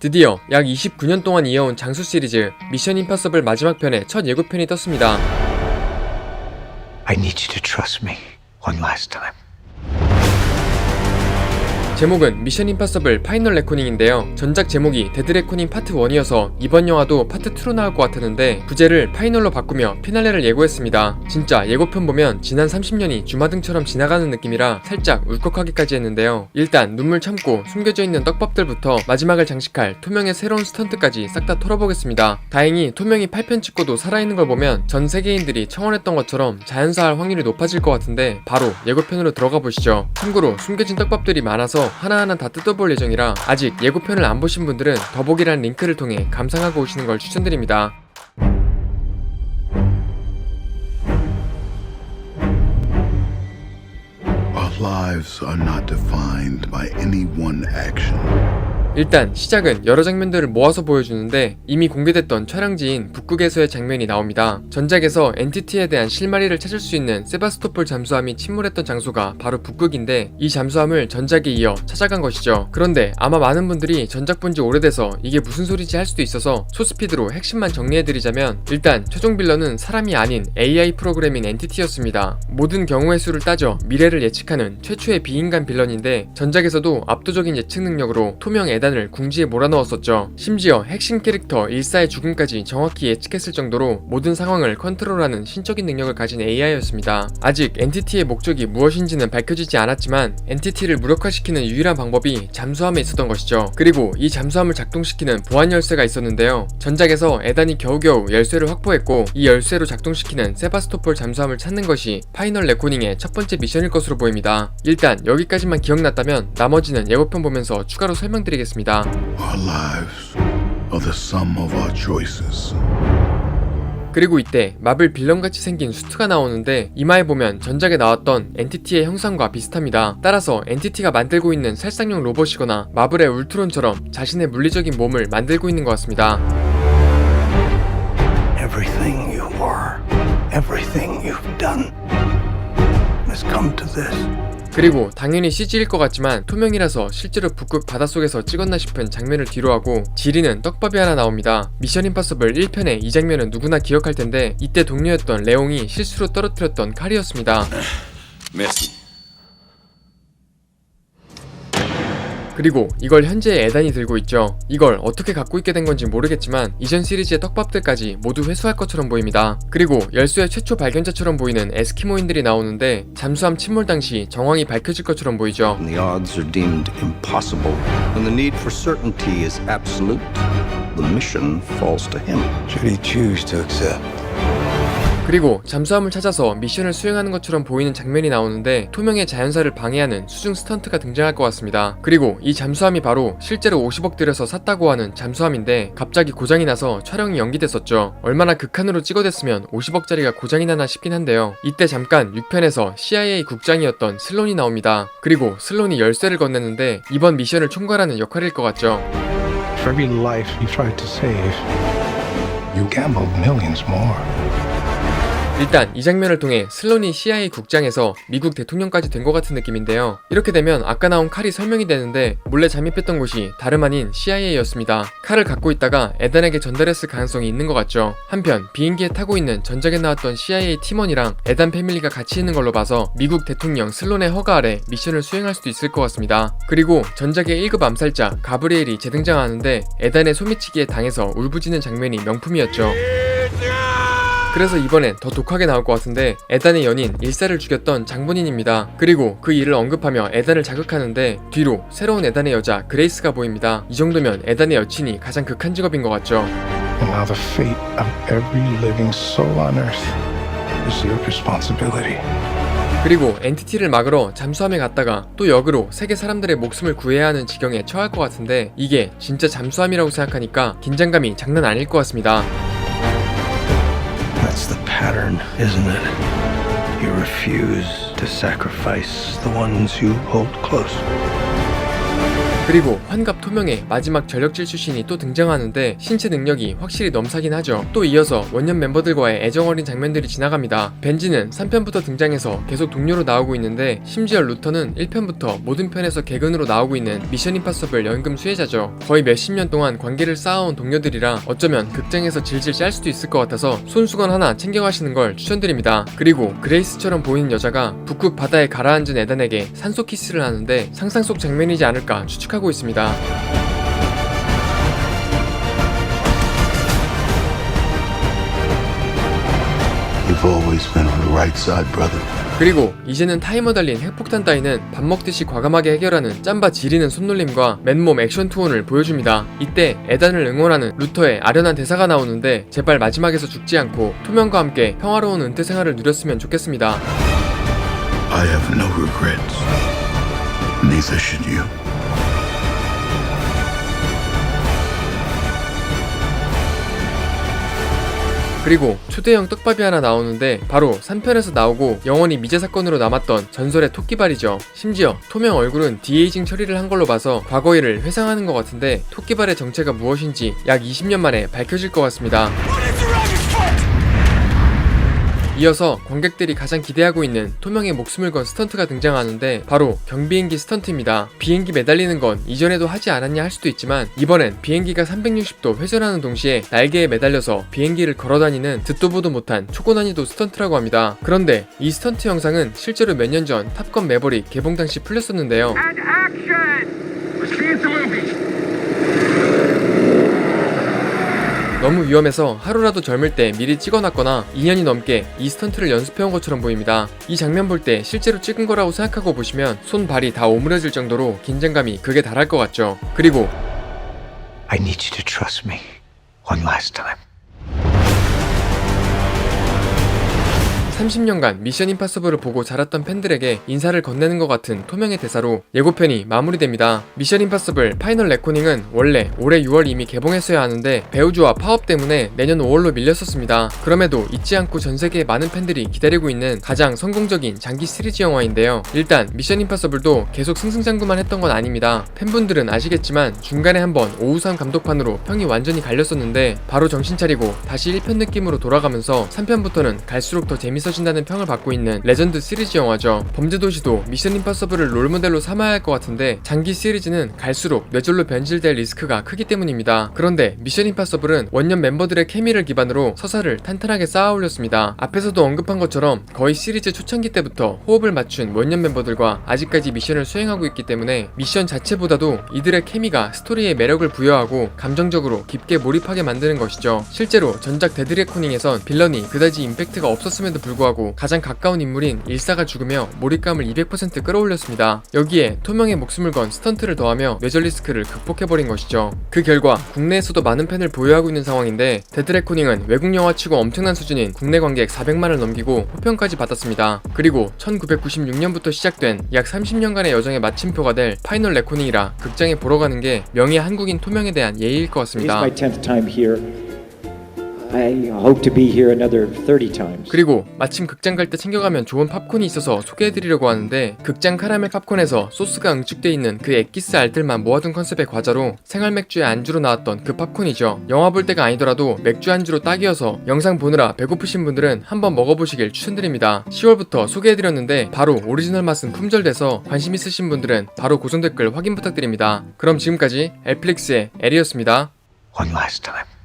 드디어 약 29년 동안 이어온 장수 시리즈 미션 임파서블 마지막 편의 첫 예고편이 떴습니다. I need you to trust me one last time. 제목은 미션 임파서블 파이널 레코닝인데요. 전작 제목이 데드 레코닝 파트 1이어서 이번 영화도 파트 2로 나올 것 같았는데 부제를 파이널로 바꾸며 피날레를 예고했습니다. 진짜 예고편 보면 지난 30년이 주마등처럼 지나가는 느낌이라 살짝 울컥하기까지 했는데요. 일단 눈물 참고 숨겨져 있는 떡밥들부터 마지막을 장식할 토명의 새로운 스턴트까지 싹 다 털어보겠습니다. 다행히 토명이 8편 찍고도 살아있는 걸 보면 전 세계인들이 청원했던 것처럼 자연사할 확률이 높아질 것 같은데 바로 예고편으로 들어가 보시죠. 참고로 숨겨진 떡밥들이 많아서 하나하나 다 뜯어볼 예정이라 아직 예고편을 안 보신 분들은 더보기란 링크를 통해 감상하고 오시는 걸 추천드립니다. 일단 시작은 여러 장면들을 모아서 보여주는데 이미 공개됐던 촬영지인 북극에서의 장면이 나옵니다. 전작에서 엔티티에 대한 실마리를 찾을 수 있는 세바스토폴 잠수함이 침몰했던 장소가 바로 북극인데 이 잠수함을 전작에 이어 찾아간 것이죠. 그런데 아마 많은 분들이 전작 본 지 오래돼서 이게 무슨 소리지 할 수도 있어서 초스피드로 핵심만 정리해드리자면 일단 최종 빌런은 사람이 아닌 AI 프로그램인 엔티티였습니다. 모든 경우의 수를 따져 미래를 예측하는 최초의 비인간 빌런인데 전작에서도 압도적인 예측 능력으로 토명 에 단을 궁지에 몰아넣었었죠. 심지어 핵심 캐릭터 일사의 죽음까지 정확히 예측했을 정도로 모든 상황을 컨트롤하는 신적인 능력을 가진 AI였습니다. 아직 엔티티의 목적이 무엇인지는 밝혀지지 않았지만 엔티티를 무력화시키는 유일한 방법이 잠수함에 있었던 것이죠. 그리고 이 잠수함을 작동시키는 보안 열쇠가 있었는데요. 전작에서 에단이 겨우겨우 열쇠를 확보했고 이 열쇠로 작동시키는 세바스토폴 잠수함을 찾는 것이 파이널 레코닝의 첫 번째 미션일 것으로 보입니다. 일단 여기까지만 기억났다면 나머지는 예고편 보면서 추가로 설명드리겠습니다. Our lives are the sum of our choices. 그리고 이때 마블 빌런같이 생긴 수트가 나오는데 이마에 보면 전작에 나왔던 엔티티의 형상과 비슷합니다. 따라서 엔티티가 만들고 있는 살상용 로봇이거나 마블의 울트론처럼 자신의 물리적인 몸을 만들고 있는 것 같습니다. Everything you are, everything you've done has come to this. 그리고 당연히 CG일 것 같지만 투명이라서 실제로 북극 바닷속에서 찍었나 싶은 장면을 뒤로하고 지리는 떡밥이 하나 나옵니다. 미션 임파서블 1편의 이 장면은 누구나 기억할 텐데 이때 동료였던 레옹이 실수로 떨어뜨렸던 칼이었습니다. 그리고 이걸 현재 에단이 들고 있죠. 이걸 어떻게 갖고 있게 된 건지 모르겠지만 이전 시리즈의 떡밥들까지 모두 회수할 것처럼 보입니다. 그리고 열쇠의 최초 발견자처럼 보이는 에스키모인들이 나오는데 잠수함 침몰 당시 정황이 밝혀질 것처럼 보이죠. The odds are deemed impossible, when the need for certainty is absolute, the mission falls to him. Should he choose to accept? 그리고 잠수함을 찾아서 미션을 수행하는 것처럼 보이는 장면이 나오는데 투명의 자연사를 방해하는 수중 스턴트가 등장할 것 같습니다. 그리고 이 잠수함이 바로 실제로 50억 들여서 샀다고 하는 잠수함인데 갑자기 고장이 나서 촬영이 연기됐었죠. 얼마나 극한으로 찍어댔으면 50억짜리가 고장이 나나 싶긴 한데요. 이때 잠깐 6편에서 CIA 국장이었던 슬론이 나옵니다. 그리고 슬론이 열쇠를 건넸는데 이번 미션을 총괄하는 역할일 것 같죠. For every life you tried to save, you gambled millions more. 일단 이 장면을 통해 슬론이 CIA 국장에서 미국 대통령까지 된 것 같은 느낌인데요. 이렇게 되면 아까 나온 칼이 설명이 되는데 몰래 잠입했던 곳이 다름 아닌 CIA였습니다. 칼을 갖고 있다가 에단에게 전달했을 가능성이 있는 것 같죠. 한편 비행기에 타고 있는 전작에 나왔던 CIA 팀원이랑 에단 패밀리가 같이 있는 걸로 봐서 미국 대통령 슬론의 허가 아래 미션을 수행할 수도 있을 것 같습니다. 그리고 전작의 1급 암살자 가브리엘이 재등장하는데 에단의 소미치기에 당해서 울부짖는 장면이 명품이었죠. 그래서 이번엔 더 독하게 나올 것 같은데 에단의 연인 일사를 죽였던 장본인입니다. 그리고 그 일을 언급하며 에단을 자극하는데 뒤로 새로운 에단의 여자 그레이스가 보입니다. 이 정도면 에단의 여친이 가장 극한 직업인 것 같죠. 그리고 엔티티를 막으러 잠수함에 갔다가 또 역으로 세계 사람들의 목숨을 구해야 하는 지경에 처할 것 같은데 이게 진짜 잠수함이라고 생각하니까 긴장감이 장난 아닐 것 같습니다. Pattern, isn't it? You refuse to sacrifice the ones you hold close. 그리고 환갑 토명의 마지막 전력질 출신이 또 등장하는데 신체 능력이 확실히 넘사긴 하죠. 또 이어서 원년 멤버들과의 애정어린 장면들이 지나갑니다. 벤지는 3편부터 등장해서 계속 동료로 나오고 있는데 심지어 루터는 1편부터 모든 편에서 개근으로 나오고 있는 미션 임파서블 연금 수혜자죠. 거의 몇십 년 동안 관계를 쌓아온 동료들이라 어쩌면 극장에서 질질 짤 수도 있을 것 같아서 손수건 하나 챙겨가시는 걸 추천드립니다. 그리고 그레이스처럼 보이는 여자가 북극 바다에 가라앉은 에단에게 산소 키스를 하는데 상상 속 장면이지 않을까 추측하고 있습니다. You've always been on the right side, brother. 그리고 이제는 타이머 달린 핵폭탄 따위는 밥 먹듯이 과감하게 해결하는 짬바 지리는 손놀림과 맨몸 액션 투혼을 보여줍니다. 이때 에단을 응원하는 루터의 아련한 대사가 나오는데 제발 마지막에서 죽지 않고 투명과 함께 평화로운 은퇴 생활을 누렸으면 좋겠습니다. I have no regrets. Neither should you. 그리고 초대형 떡밥이 하나 나오는데 바로 3편에서 나오고 영원히 미제 사건으로 남았던 전설의 토끼발이죠. 심지어 토명 얼굴은 디에이징 처리를 한 걸로 봐서 과거 일을 회상하는 것 같은데 토끼발의 정체가 무엇인지 약 20년 만에 밝혀질 것 같습니다. 이어서 관객들이 가장 기대하고 있는 토명의 목숨을 건 스턴트가 등장하는데 바로 경비행기 스턴트입니다. 비행기 매달리는 건 이전에도 하지 않았냐 할 수도 있지만 이번엔 비행기가 360도 회전하는 동시에 날개에 매달려서 비행기를 걸어다니는 듣도 보도 못한 초고 난이도 스턴트라고 합니다. 그런데 이 스턴트 영상은 실제로 몇 년 전 탑건 매버릭 개봉 당시 풀렸었는데요. And action! Let's see the movie. 너무 위험해서 하루라도 젊을 때 미리 찍어놨거나 2년이 넘게 이 스턴트를 연습해온 것처럼 보입니다. 이 장면 볼 때 실제로 찍은 거라고 생각하고 보시면 손 발이 다 오므려질 정도로 긴장감이 극에 달할 것 같죠. 그리고 I need you to trust me one last time. 30년간 미션 임파서블을 보고 자랐던 팬들에게 인사를 건네는 것 같은 토명의 대사로 예고편이 마무리됩니다. 미션 임파서블 파이널 레코닝은 원래 올해 6월 이미 개봉했어야 하는데 배우주와 파업 때문에 내년 5월로 밀렸었습니다. 그럼에도 잊지 않고 전 세계의 많은 팬들이 기다리고 있는 가장 성공적인 장기 시리즈 영화인데요. 일단 미션 임파서블도 계속 승승장구만 했던 건 아닙니다. 팬분들은 아시겠지만 중간에 한번 오우상 감독판으로 평이 완전히 갈렸었는데 바로 정신 차리고 다시 1편 느낌으로 돌아가면서 3편부터는 갈수록 더 재밌어 진다는 평을 받고 있는 레전드 시리즈 영화죠. 범죄도시도 미션 임파서블을 롤모델로 삼아야 할 것 같은데 장기 시리즈는 갈수록 뇌절로 변질될 리스크가 크기 때문입니다. 그런데 미션 임파서블은 원년 멤버들의 케미를 기반으로 서사를 탄탄하게 쌓아 올렸습니다. 앞에서도 언급한 것처럼 거의 시리즈 초창기 때부터 호흡을 맞춘 원년 멤버들과 아직까지 미션을 수행하고 있기 때문에 미션 자체보다도 이들의 케미가 스토리에 매력을 부여하고 감정적으로 깊게 몰입하게 만드는 것이죠. 실제로 전작 데드레코닝에선 빌런이 그다지 임팩트가 없었음에도 불구하고 가장 가까운 인물인 일사가 죽으며 몰입감을 200% 끌어올렸습니다. 여기에 토명의 목숨을 건 스턴트를 더하며 뇌절 리스크를 극복해버린 것이죠. 그 결과 국내에서도 많은 팬을 보유하고 있는 상황인데 데드레코닝은 외국 영화치고 엄청난 수준인 국내 관객 400만을 넘기고 호평까지 받았습니다. 그리고 1996년부터 시작된 약 30년간의 여정의 마침표가 될 파이널 레코닝이라 극장에 보러 가는 게 명예 한국인 토명에 대한 예의일 것 같습니다. I hope to be here another 30 times. 그리고 마침 극장 갈 때 챙겨가면 좋은 팝콘이 있어서 소개해드리려고 하는데 극장 카라멜 팝콘에서 소스가 응축돼 있는 그 엑기스 알들만 모아둔 컨셉의 과자로 생활 맥주의 안주로 나왔던 그 팝콘이죠. 영화 볼 때가 아니더라도 맥주 안주로 딱이어서 영상 보느라 배고프신 분들은 한번 먹어보시길 추천드립니다. 10월부터 소개해드렸는데 바로 오리지널 맛은 품절돼서 관심 있으신 분들은 바로 고정 댓글 확인 부탁드립니다. 그럼 지금까지 엘플릭스의 에리였습니다. One last time.